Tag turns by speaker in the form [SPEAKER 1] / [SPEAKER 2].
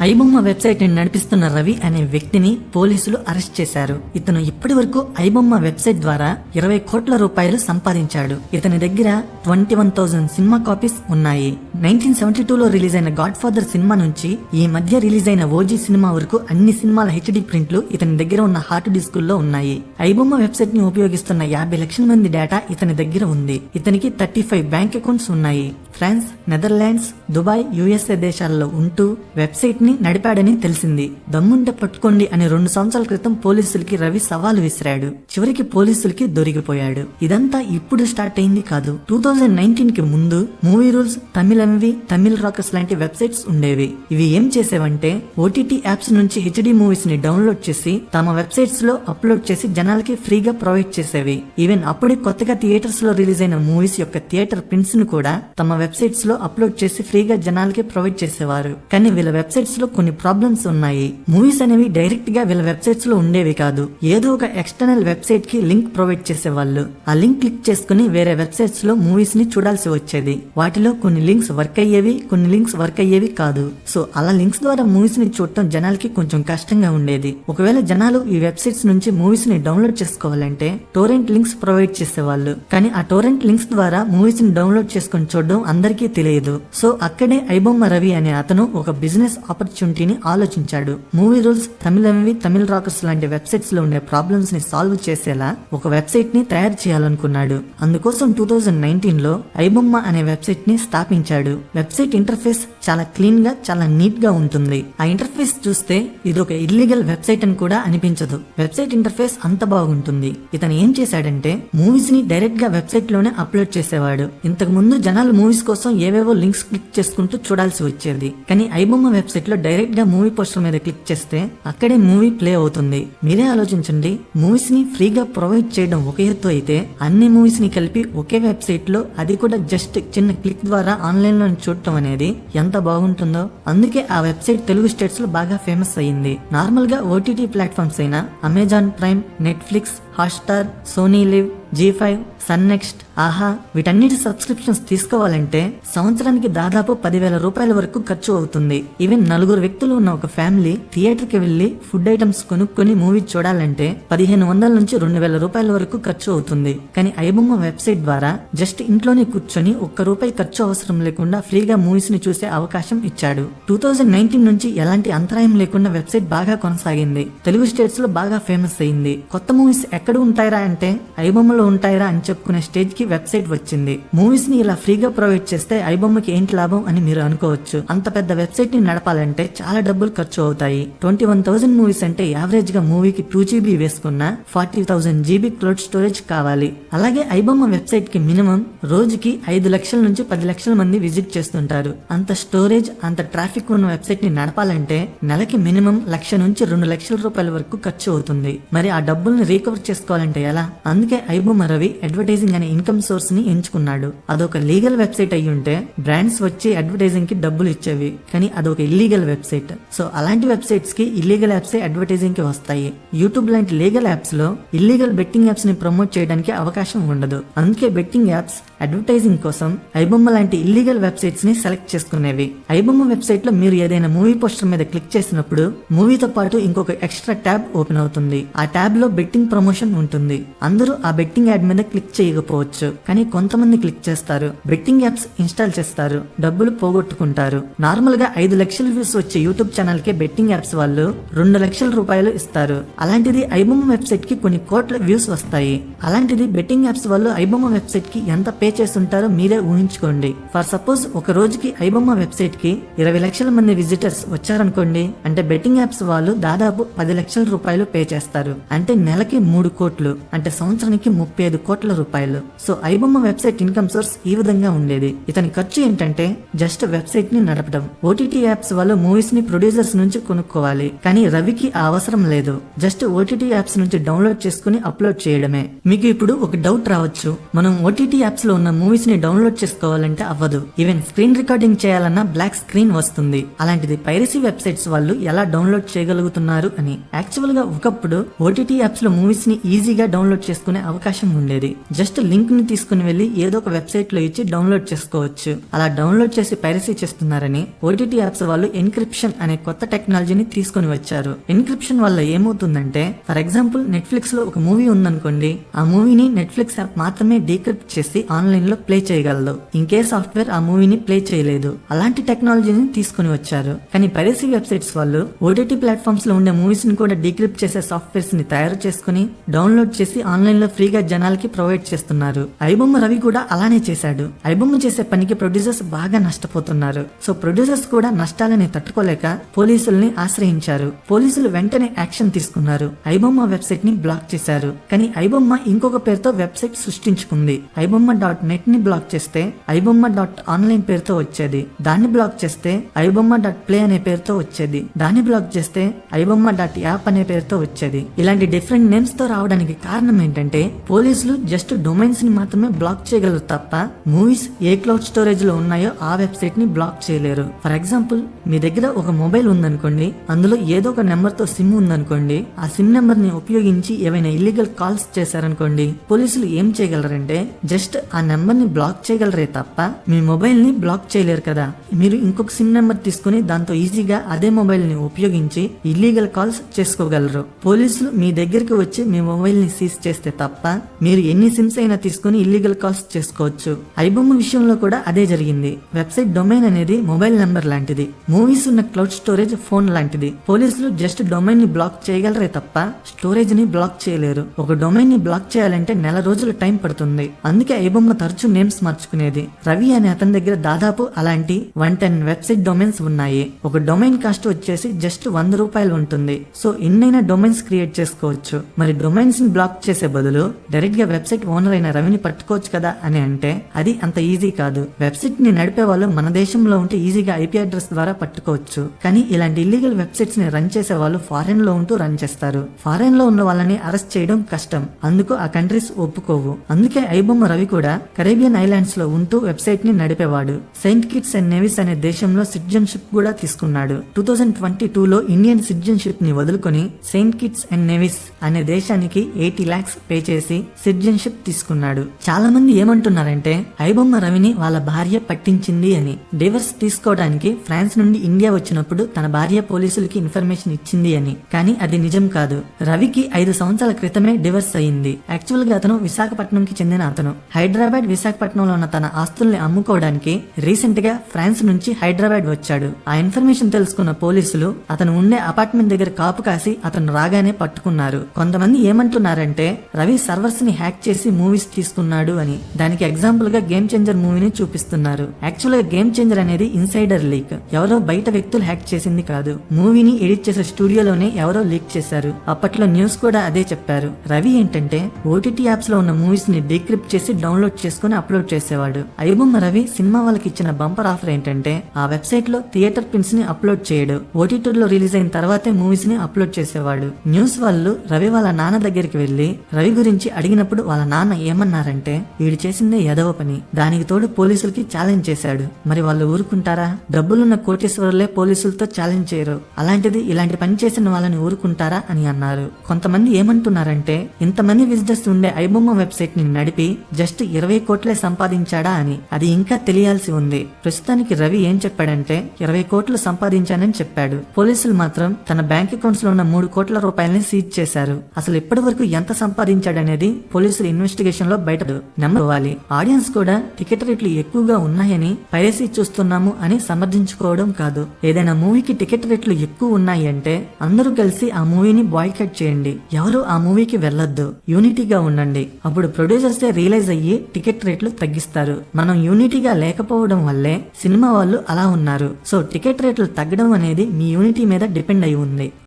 [SPEAKER 1] ఐబొమ్మ వెబ్సైట్ని నడిపిస్తున్న రవి అనే వ్యక్తిని పోలీసులు అరెస్ట్ చేశారు. ఇతను ఇప్పటి వరకు ఐబొమ్మ వెబ్సైట్ ద్వారా ఇరవై కోట్ల రూపాయలు సంపాదించాడు. ఇతని దగ్గర ట్వంటీ వన్ థౌజండ్ సినిమా కాపీస్ ఉన్నాయి. నైన్టీన్ సెవెంటీ టూలో రిలీజ్ అయిన గాడ్ ఫాదర్ సినిమా నుంచి ఈ మధ్య రిలీజ్ అయిన ఓజీ సినిమా వరకు అన్ని సినిమాల హెచ్డి ప్రింట్లు ఇతని దగ్గర ఉన్న హార్డ్ డిస్కుల్లో ఉన్నాయి. ఐబొమ్మ వెబ్సైట్ని ఉపయోగిస్తున్న యాభై లక్షల మంది డేటా ఇతని దగ్గర ఉంది. ఇతనికి థర్టీ ఫైవ్ బ్యాంక్ అకౌంట్స్ ఉన్నాయి. ఫ్రాన్స్ నెదర్లాండ్స్ దుబాయ్ యుఎస్ఏ దేశాల్లో ఉంటూ వెబ్సైట్ని నడిపాడని తెలిసింది. దమ్ముంటే పట్టుకోండి అని రెండు సంవత్సరాల క్రితం పోలీసులకి రవి సవాలు విసిరాడు. చివరికి పోలీసులకి దొరికిపోయాడు. ఇదంతా ఇప్పుడు స్టార్ట్ అయింది కాదు. టూ థౌజండ్ నైన్టీన్కి ముందు movie rules Tamil MV Tamil rockers లాంటి వెబ్సైట్స్ ఉండేవి. ఇవి ఏం చేసేవంటే ఓటీటీ యాప్స్ నుంచి హెచ్డి మూవీస్ని డౌన్లోడ్ చేసి తమ వెబ్సైట్స్లో అప్లోడ్ చేసి జనాలకి ఫ్రీగా ప్రొవైడ్ చేసేవి. ఈవెన్ అప్పుడే కొత్తగా థియేటర్స్లో రిలీజ్ అయిన మూవీస్ యొక్క థియేటర్ ప్రింట్స్ను కూడా తమ వెబ్సైట్స్లో అప్లోడ్ చేసి ఫ్రీగా జనాలకి ప్రొవైడ్ చేసేవారు. కానీ వీళ్ళ వెబ్సైట్స్లో కొన్ని ప్రాబ్లమ్స్ ఉన్నాయి. మూవీస్ అనేవి డైరెక్ట్గా వీళ్ళ వెబ్సైట్స్లో ఉండేవి కాదు. ఏదో ఒక ఎక్స్టర్నల్ వెబ్సైట్కి లింక్ ప్రొవైడ్ చేసేవాళ్ళు. ఆ లింక్ క్లిక్ చేసుకుని వేరే వెబ్సైట్స్లో మూవీస్ని చూడాల్సి వచ్చేది. వాటిలో కొన్ని లింక్స్ వర్క్ అయ్యేవి కొన్ని లింక్స్ వర్క్ అయ్యేవి కాదు. సో అలా లింక్స్ ద్వారా మూవీస్ని చూడటం జనాలకి కొంచెం కష్టంగా ఉండేది. ఒకవేళ జనాలు ఈ వెబ్సైట్స్ నుంచి మూవీస్ని డౌన్లోడ్ చేసుకోవాలంటే టోరెంట్ లింక్స్ ప్రొవైడ్ చేసేవాళ్ళు. కానీ ఆ టోరెంట్ లింక్స్ ద్వారా మూవీస్ని డౌన్లోడ్ చేసుకొని చూడడం అందరికీ తెలియదు. సో అక్కడే ఐబొమ్మ రవి అనే అతను ఒక బిజినెస్ ఆపర్చునిటీని ఆలోచించాడు. మూవీ రూల్స్ తమిళవి తమిళ రాకర్స్ లాంటి వెబ్సైట్స్లో ఉండే ప్రాబ్లమ్స్ని సాల్వ్ చేసేలా ఒక వెబ్సైట్ని తయారు చేయాలనుకున్నాడు. అందుకోసం టూ థౌజండ్ నైన్టీన్లో ఐబొమ్మ అనే వెబ్సైట్ని స్థాపించాడు. వెబ్సైట్ ఇంటర్ఫేస్ చాలా క్లీన్గా చాలా నీట్గా ఉంటుంది. ఆ ఇంటర్ఫేస్ చూస్తే ఇది ఒక ఇల్లీగల్ వెబ్సైట్ అని కూడా అనిపించదు. వెబ్సైట్ ఇంటర్ఫేస్ అంత బాగుంటుంది. ఇతను ఏం చేశాడంటే మూవీస్ని డైరెక్ట్గా వెబ్సైట్లోనే అప్లోడ్ చేసేవాడు. ఇంతకు ముందు జనాలు మూవీస్ కోసం ఏవేవో లింక్స్ క్లిక్ చేసుకుంటూ చూడాల్సి వచ్చేది. కానీ ఐబొమ్మ వెబ్సైట్లో డైరెక్ట్గా మూవీ పోస్టర్ మీద క్లిక్ చేస్తే అక్కడే మూవీ ప్లే అవుతుంది. మీరే ఆలోచించండి. మూవీస్ని ఫ్రీగా ప్రొవైడ్ చేయడం ఒక ఎత్తు అయితే అన్ని మూవీస్ని కలిపి ఒకే వెబ్సైట్లో అది కూడా జస్ట్ చిన్న క్లిక్ ద్వారా ఆన్లైన్లో చూడటం అనేది ఎంత బాగుంటుందో. అందుకే ఆ వెబ్సైట్ తెలుగు స్టేట్స్లో బాగా ఫేమస్ అయ్యింది. నార్మల్గా ఓటీటీ ప్లాట్ఫామ్స్ అయిన Amazon Prime Netflix Hotstar Sony Liv Zee five Sun Next Aha వీటన్నిటి సబ్స్క్రిప్షన్స్ తీసుకోవాలంటే సంవత్సరానికి దాదాపు పదివేల రూపాయల వరకు ఖర్చు అవుతుంది. ఈవెన్ నలుగురు వ్యక్తులు ఉన్న ఒక ఫ్యామిలీ థియేటర్కి వెళ్ళి ఫుడ్ ఐటమ్స్ కొనుక్కొని మూవీ చూడాలంటే పదిహేను వందల నుంచి రెండు వేల రూపాయల వరకు ఖర్చు అవుతుంది. కానీ ఐబొమ్మ వెబ్సైట్ ద్వారా జస్ట్ ఇంట్లోనే కూర్చొని ఒక్క రూపాయి ఖర్చు అవసరం లేకుండా ఫ్రీగా మూవీస్ని చూసే అవకాశం ఇచ్చాడు. టూ థౌజండ్ నైన్టీన్ నుంచి ఎలాంటి అంతరాయం లేకుండా వెబ్సైట్ బాగా కొనసాగింది. తెలుగు స్టేట్స్లో బాగా ఫేమస్ అయింది. కొత్త మూవీస్ ఎక్కడ ఉంటాయరా అంటే ఐబొమ్మలో ఉంటాయరా అని చెప్పుకునే స్టేజ్కి వెబ్సైట్ వచ్చింది. మూవీస్ని ఇలా ఫ్రీగా ప్రొవైడ్ చేస్తే ఐబొమ్మకి ఏంటి లాభం అని మీరు అనుకోవచ్చు. అంత పెద్ద వెబ్సైట్ని నడపాలంటే చాలా డబ్బులు ఖర్చు అవుతాయి. ట్వంటీ వన్ థౌసండ్ మూవీస్ అంటే యావరేజ్గా మూవీకి టూ జీబీ వేసుకున్న forty thousand GB cloud storage కావాలి. అలాగే ఐబొమ్మ వెబ్సైట్కి మినిమం రోజుకి ఐదు లక్షల నుంచి పది లక్షల మంది విజిట్ చేస్తుంటారు. అంత స్టోరేజ్ అంత ట్రాఫిక్ ఉన్న వెబ్సైట్ని నడపాలంటే నెలకి మినిమం లక్ష నుంచి రెండు లక్షల రూపాయల వరకు ఖర్చు అవుతుంది. మరి ఆ డబ్బుల్ని రీకవర్ చేసుకోవాలంటే ఎలా? అందుకే ఐబొమ్మ రవి అడ్వర్టైజింగ్ అనే ఇన్కమ్ సోర్స్ని ఎంచుకున్నాడు. అదొక లీగల్ వెబ్సైట్ అయి ఉంటే బ్రాండ్స్ వచ్చి అడ్వర్టైజింగ్కి డబ్బులు ఇచ్చేవి. కానీ అదొక ఇల్లీగల్ వెబ్సైట్ సో అలాంటి వెబ్సైట్స్కి ఇల్లీగల్ యాప్స్ అడ్వర్టైజింగ్కి వస్తాయి. యూట్యూబ్ లాంటి లీగల్ యాప్స్లో ఇల్లీగల్ బెట్టింగ్ యాప్స్ని ప్రమోట్ చేయడానికి అవకాశం ఉండదు. అందుకే బెట్టింగ్ యాప్స్ అడ్వర్టైజింగ్ కోసం ఐబొమ్మ లాంటి ఇల్లీగల్ వెబ్సైట్స్ని సెలెక్ట్ చేసుకునేవి. ఐబొమ్మ వెబ్సైట్లో మీరు ఏదైనా మూవీ పోస్టర్ మీద క్లిక్ చేసినప్పుడు మూవీతో పాటు ఇంకొక ఎక్స్ట్రా ట్యాబ్ ఓపెన్ అవుతుంది. ఆ ట్యాబ్లో బెట్టింగ్ ప్రమోషన్ ఉంటుంది. అందరూ ఆ బెట్టింగ్ యాడ్ మీద క్లిక్ చేయకపోవచ్చు. కానీ కొంతమంది క్లిక్ చేస్తారు. బెట్టింగ్ యాప్స్ ఇన్స్టాల్ చేస్తారు. డబ్బులు పోగొట్టుకుంటారు. నార్మల్గా ఐదు లక్షల వ్యూస్ వచ్చే యూట్యూబ్ ఛానల్కి బెట్టింగ్ యాప్స్ వాళ్ళు రెండు లక్షల రూపాయలు ఇస్తారు. అలాంటిది ఐబొమ్మ వెబ్సైట్కి కొన్ని కోట్ల వ్యూస్ వస్తాయి. అలాంటిది బెట్టింగ్ యాప్స్ వాళ్ళు ఐబొమ్మ వెబ్సైట్కి ఎంత పే చేస్తుంటారో మీరే ఊహించుకోండి. ఫర్ సపోజ్ ఒక రోజుకి ఐబొమ్మ వెబ్సైట్కి ఇరవై లక్షల మంది విజిటర్స్ వచ్చారనుకోండి అంటే బెట్టింగ్ యాప్స్ వాళ్ళు దాదాపు పది లక్షల రూపాయలు పే చేస్తారు. అంటే నెలకి మూడు కోట్లు అంటే సంవత్సరానికి ముప్పై ఐదు కోట్ల రూపాయలు. So iBomma website income source ఈ విధంగా ఉండేది. ఇతని ఖర్చు ఏంటంటే జస్ట్ వెబ్సైట్ని నడపడం. ఓటీటీ యాప్స్ వాళ్ళు మూవీస్ని ప్రొడ్యూసర్స్ నుంచి కొనుక్కోవాలి. కానీ రవికి ఆ అవసరం లేదు. జస్ట్ ఓటీటీ యాప్స్ నుంచి డౌన్లోడ్ చేసుకుని అప్లోడ్ చేయడమే. మీకు ఇప్పుడు ఒక డౌట్ రావచ్చు. మనం ఓటీటీ యాప్స్లో ఉన్న మూవీస్ని డౌన్లోడ్ చేసుకోవాలంటే అవ్వదు. ఈవెన్ స్క్రీన్ రికార్డింగ్ చేయాలన్నా బ్లాక్ స్క్రీన్ వస్తుంది. అలాంటిది పైరసీ వెబ్సైట్స్ వాళ్ళు ఎలా డౌన్లోడ్ చేయగలుగుతున్నారు అని. యాక్చువల్గా ఒకప్పుడు ఓటీటీ యాప్స్లో మూవీస్ని ఈజీగా డౌన్లోడ్ చేసుకునే అవకాశం ఉండేది. జస్ట్ లింక్ని తీసుకుని వెళ్ళి ఏదో ఒక వెబ్సైట్లో ఇచ్చి డౌన్లోడ్ చేసుకోవచ్చు. అలా డౌన్లోడ్ చేసి పైరసీ చేస్తున్నారని ఓటీటీ యాప్స్ వాళ్ళు ఎన్క్రిప్షన్ అనే కొత్త టెక్నాలజీని తీసుకొని వచ్చారు. ఎన్క్రిప్షన్ వల్ల ఏమవుతుందంటే ఫర్ ఎగ్జాంపుల్ నెట్ఫ్లిక్స్లో ఒక మూవీ ఉందనుకోండి ఆ మూవీని నెట్ఫ్లిక్స్ యాప్ మాత్రమే డీక్రిప్ట్ చేసి ఆన్లైన్ లో ప్లే చేయగలదు. ఇంకే సాఫ్ట్వేర్ ఆ మూవీని ప్లే చేయలేదు. అలాంటి టెక్నాలజీని తీసుకొని వచ్చారు. కానీ పైరసీ వెబ్సైట్స్ వాళ్ళు ఓటీటీ ప్లాట్ఫామ్స్లో ఉండే మూవీస్ని కూడా డిక్రిప్ట్ చేసే సాఫ్ట్వేర్స్ని తయారు చేసుకుని డౌన్లోడ్ చేసి ఆన్లైన్లో ఫ్రీగా జనాలకి ప్రొవైడ్ చేస్తున్నారు. ఐబొమ్మ రవి కూడా అలానే చేశాడు. ఐబొమ్మ చేసే పనికి ప్రొడ్యూసర్స్ బాగా నష్టపోతున్నారు. సో ప్రొడ్యూసర్స్ కూడా నష్టాలని తట్టుకోలేక పోలీసుల్ని ఆశ్రయించారు. పోలీసులు వెంటనే యాక్షన్ తీసుకున్నారు. ఐబొమ్మ వెబ్సైట్ని బ్లాక్ చేశారు. కానీ ఐబొమ్మ ఇంకొక పేరుతో వెబ్సైట్ సృష్టించుకుంది. ఐబొమ్మ డాట్ నెట్ని బ్లాక్ చేస్తే ఐబొమ్మ డాట్ ఆన్లైన్ పేరుతో వచ్చేది. దాన్ని బ్లాక్ చేస్తే ఐబొమ్మ డాట్ ప్లే అనే పేరుతో వచ్చేది. దాన్ని బ్లాక్ చేస్తే ఐబొమ్మ డాట్ యాప్ అనే పేరుతో వచ్చేది. ఇలాంటి డిఫరెంట్ నేమ్స్తో రావడానికి కారణం ఏంటంటే పోలీసులు జస్ట్ డొమైన్స్ని మాత్రమే బ్లాక్ చేయగలరు తప్ప మూవీస్ ఏ క్లౌడ్ స్టోరేజ్లో ఉన్నాయో ఆ వెబ్సైట్ని బ్లాక్ చేయలేరు. ఫర్ ఎగ్జాంపుల్ మీ దగ్గర ఒక మొబైల్ ఉందనుకోండి అందులో ఏదో ఒక నెంబర్తో సిమ్ ఉందనుకోండి ఆ సిమ్ నెంబర్ని ఉపయోగించి ఏవైనా ఇల్లీగల్ కాల్స్ చేశారనుకోండి పోలీసులు ఏం చేయగలరంటే జస్ట్ ఆ నెంబర్ని బ్లాక్ చేయగలరే తప్ప మీ మొబైల్ని బ్లాక్ చేయలేరు కదా. మీరు ఇంకొక సిమ్ నెంబర్ తీసుకుని దాంతో ఈజీగా అదే మొబైల్ని ఉపయోగించి ఇల్లీగల్ కాల్స్ చేసుకోగలరు. పోలీసులు మీ దగ్గరికి వచ్చి మీ మొబైల్ని సీజ్ చేస్తే తప్ప మీరు ఎన్ని సిమ్స్ అయినా తీసుకుని ఇల్లీగల్ కాల్స్ చేసుకోవచ్చు. ఐబొమ్మ విషయంలో కూడా అదే జరిగింది. వెబ్సైట్ డొమైన్ అనేది మొబైల్ నెంబర్ లాంటిది. మూవీస్ ఉన్న క్లౌడ్ స్టోరేజ్ ఫోన్ లాంటిది. పోలీసులు జస్ట్ డొమైన్ని బ్లాక్ చేయగలరే తప్ప స్టోరేజ్ని బ్లాక్ చేయలేరు. ఒక డొమైన్ని బ్లాక్ చేయాలంటే నెల రోజుల టైం పడుతుంది. అందుకే ఐబొమ్మ తరచూ నేమ్స్ మార్చుకునేది. రవి అనే అతని దగ్గర దాదాపు అలాంటి వన్ టెన్ వెబ్సైట్ డొమైన్స్ ఉన్నాయి. ఒక డొమైన్ కాస్ట్ వచ్చేసి జస్ట్ వంద రూపాయలు ఉంటుంది. సో ఎన్నైనా డొమైన్స్ క్రియేట్ చేసుకోవచ్చు. మరి డొమైన్స్ని బ్లాక్ చేసే బదులు డైరెక్ట్గా వెబ్సైట్ ఓనర్ అయిన రవిని పట్టుకోవచ్చు కదా అని అంటే అది అంత ఈజీ కాదు. వెబ్సైట్ని నడిపే వాళ్ళు మన దేశంలో ఉంటే ఈజీగా ఐపీ అడ్రస్ ద్వారా పట్టుకోవచ్చు. కానీ ఇలాంటి ఇల్లీగల్ వెబ్సైట్స్ని రన్ చేసే వాళ్ళు ఫారెన్లో ఉంటూ రన్ చేస్తారు. ఫారెన్లో ఉన్న వాళ్ళని అరెస్ట్ చేయడం కష్టం. అందుకు ఆ కంట్రీస్ ఒప్పుకోవు. అందుకే ఐబొమ్మ రవి కూడా కరేబియన్ ఐలాండ్స్లో ఉంటూ వెబ్సైట్ని నడిపేవాడు. సెయింట్ కిట్స్ అండ్ నేవిస్ అనే దేశంలో సిటిజన్షిప్ కూడా తీసుకున్నాడు. టూ థౌజండ్ ట్వంటీ టూ లో ఇండియన్ సిటిజన్షిప్ని వదులుకొని సెయింట్ కిట్స్ అండ్ నేవిస్ అనే దేశానికి ఎయిటీ లాక్స్ పే చేసి సిటిజన్షిప్ తీసుకున్నాడు. చాలా మంది ఏమంటున్నారంటే ఐబొమ్మ రవిని వాళ్ళ భార్య పట్టించింది అని. డివర్స్ తీసుకోవడానికి ఫ్రాన్స్ నుండి ఇండియా వచ్చినప్పుడు తన భార్య పోలీసులకి ఇన్ఫర్మేషన్ ఇచ్చింది అని. కానీ అది నిజం కాదు. రవికి ఐదు సంవత్సరాల క్రితమే డివర్స్ అయింది యాక్చువల్గా అతను విశాఖపట్నంకి చెందిన అతను. హైదరాబాద్ విశాఖపట్నంలో ఉన్న తన ఆస్తుల్ని అమ్ముకోవడానికి రీసెంట్గా ఫ్రాన్స్ నుంచి హైదరాబాద్ వచ్చాడు. ఆ ఇన్ఫర్మేషన్ తెలుసుకున్న పోలీసులు అతను ఉండే అపార్ట్మెంట్ దగ్గర కాపు కాసి అతను రాగానే పట్టుకున్నారు. కొంతమంది ఏమంటున్నారంటే రవి సర్వర్స్ని హ్యాక్ చేసి మూవీస్ తీసుకున్నాడు అని. దానికి ఎగ్జాంపుల్గా గేమ్ చేంజర్ మూవీని చూపిస్తున్నారు. యాక్చువల్గా గేమ్ చేంజర్ అనేది ఇన్సైడర్ లీక్. ఎవరో బయట వ్యక్తులు హ్యాక్ చేసింది కాదు. మూవీని ఎడిట్ చేసే స్టూడియోలోనే ఎవరో లీక్ చేశారు. అప్పట్లో న్యూస్ కూడా అదే చెప్పారు. రవి ఏంటంటే ఓటీటీ యాప్స్లో ఉన్న మూవీస్ని డీక్రిప్ట్ చేసి డౌన్లోడ్ చేసుకుని అప్లోడ్ చేసేవాడు. ఐబొమ్మ రవి సినిమా వాళ్ళకి ఇచ్చిన బంపర్ ఆఫర్ ఏంటంటే ఆ వెబ్సైట్లో థియేటర్ పిన్స్ని అప్లోడ్ చేయడు. ఓటీటీలో రిలీజ్ అయిన తర్వాతే మూవీస్ని అప్లోడ్ చేసేవాడు. న్యూస్ వాళ్ళు రవి వాళ్ళ నాన్న దగ్గరికి వెళ్ళి రవి గురించి అడిగినప్పుడు వాళ్ళ నాన్న ఏమన్నారంటే వీడు చేసిందే ఎదవ పని. దానికి తోడు పోలీసులకి ఛాలెంజ్ చేశాడు. మరి వాళ్ళు ఊరుకుంటారా? డబ్బులున్న కోటేశ్వరులే పోలీసులతో ఛాలెంజ్ చేయరు. అలాంటిది ఇలాంటి పని చేసిన వాళ్ళని ఊరుకుంటారా? అని అన్నారు. కొంతమంది ఏమంటున్నారంటే ఇంతమంది విజిటర్స్ ఉండే ఐబొమ్మ వెబ్సైట్ని నడిపి జస్ట్ ఇరవై కోట్లే సంపాదించాడా అని. అది ఇంకా తెలియాల్సి ఉంది. ప్రస్తుతానికి రవి ఏం చెప్పాడంటే ఇరవై కోట్లు సంపాదించానని చెప్పాడు. పోలీసులు మాత్రం తన బ్యాంక్ అకౌంట్స్లో ఉన్న మూడు కోట్ల రూపాయలని సీజ్ చేశారు. అసలు ఇప్పటి వరకు ఎంత సంపాదించాడనేది పోలీసులు ఇన్వెస్టిగేషన్లో బయట నమ్మవాలి ఆడియన్స్ కూడా టికెట్ రేట్లు ఎక్కువగా ఉన్నాయని పైరసీ చూస్తున్నాము అని సమర్థించుకోవడం కాదు. ఏదైనా మూవీకి టికెట్ రేట్లు ఎక్కువ ఉన్నాయి అంటే అందరూ కలిసి ఆ మూవీని బాయ్కట్ చేయండి. ఎవరు ఆ మూవీకి వెళ్ళొద్దు. యూనిటీగా ఉండండి. అప్పుడు ప్రొడ్యూసర్సే రియలైజ్ అయ్యి టికెట్ రేట్లు తగ్గిస్తారు. మనం యూనిటీగా లేకపోవడం వల్లే సినిమా వాళ్ళు అలా ఉన్నారు. సో టికెట్ రేట్లు తగ్గడం అనేది మీ యూనిటీ మీద డిపెండ్ అయి ఉంది.